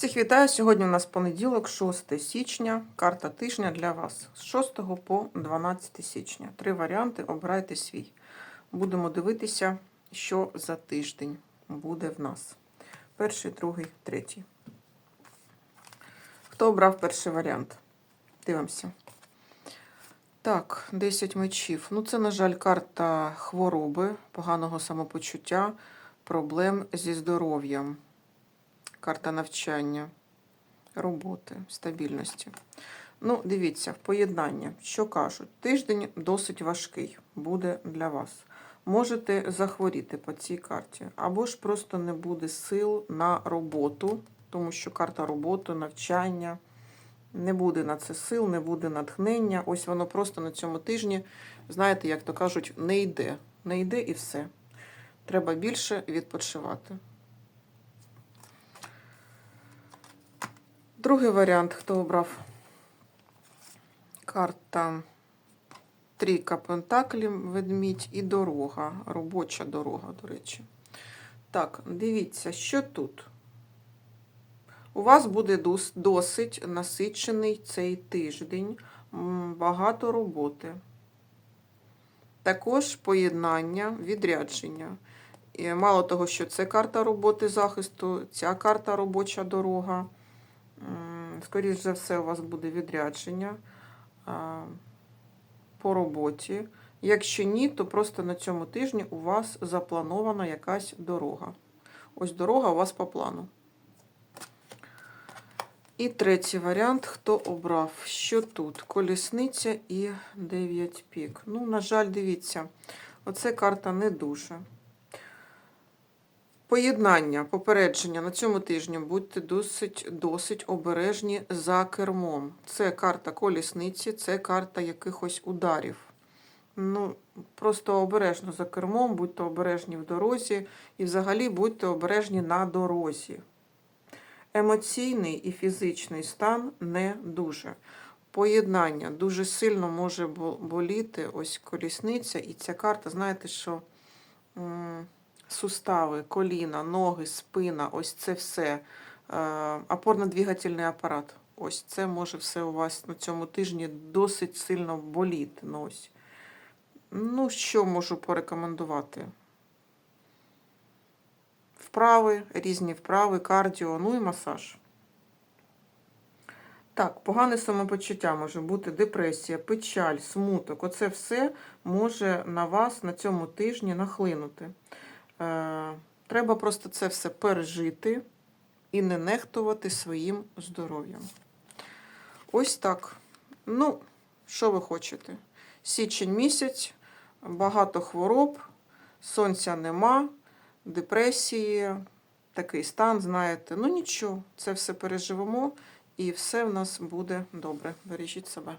Всіх вітаю! Сьогодні у нас понеділок, 6 січня. Карта тижня для вас з 6 по 12 січня. Три варіанти. Обирайте свій. Будемо дивитися, що за тиждень буде в нас. Перший, другий, третій. Хто обрав перший варіант? Дивимося. Так, 10 мечів. Ну, це, на жаль, карта хвороби, поганого самопочуття, проблем зі здоров'ям. Карта навчання, роботи, стабільності. Ну, дивіться, поєднання, що кажуть, тиждень досить важкий буде для вас. Можете захворіти по цій карті, або ж просто не буде сил на роботу, тому що карта роботи, навчання. Не буде на це сил, не буде натхнення. Ось воно просто на цьому тижні, знаєте, як то кажуть, не йде. Не йде і все. Треба більше відпочивати. Другий варіант, хто обрав карта Трійка Пентаклів, ведмідь і дорога. Робоча дорога, до речі. Так, дивіться, що тут. У вас буде досить насичений цей тиждень, багато роботи. Також поєднання, відрядження. І мало того, що це карта роботи захисту, ця карта робоча дорога. Скоріш за все, у вас буде відрядження по роботі. Якщо ні, то просто на цьому тижні у вас запланована якась дорога. Ось дорога у вас по плану. І третій варіант, хто обрав, що тут? Колісниця і 9 пік. Ну, на жаль, дивіться, оце карта не дуже. Поєднання, попередження на цьому тижні будьте досить, досить обережні за кермом. Це карта колісниці, це карта якихось ударів. Ну, просто обережно за кермом, будьте обережні в дорозі і взагалі будьте обережні на дорозі. Емоційний і фізичний стан не дуже. Поєднання дуже сильно може боліти ось колісниця, і ця карта, знаєте, що сустави, коліна, ноги, спина, ось це все. Е, Опорно-двигательний апарат. Ось це може все у вас на цьому тижні досить сильно боліти. Ну, ось. ну що можу порекомендувати? Вправи, різні вправи, кардіо, ну і масаж. Так, погане самопочуття може бути депресія, печаль, смуток. Оце все може на вас на цьому тижні нахлинути. Е, треба просто це все пережити і не нехтувати своїм здоров'ям. Ось так. Ну, що ви хочете? Січень місяць, багато хвороб, сонця нема, депресії, такий стан, знаєте. Ну нічого, це все переживемо і все в нас буде добре. Бережіть себе.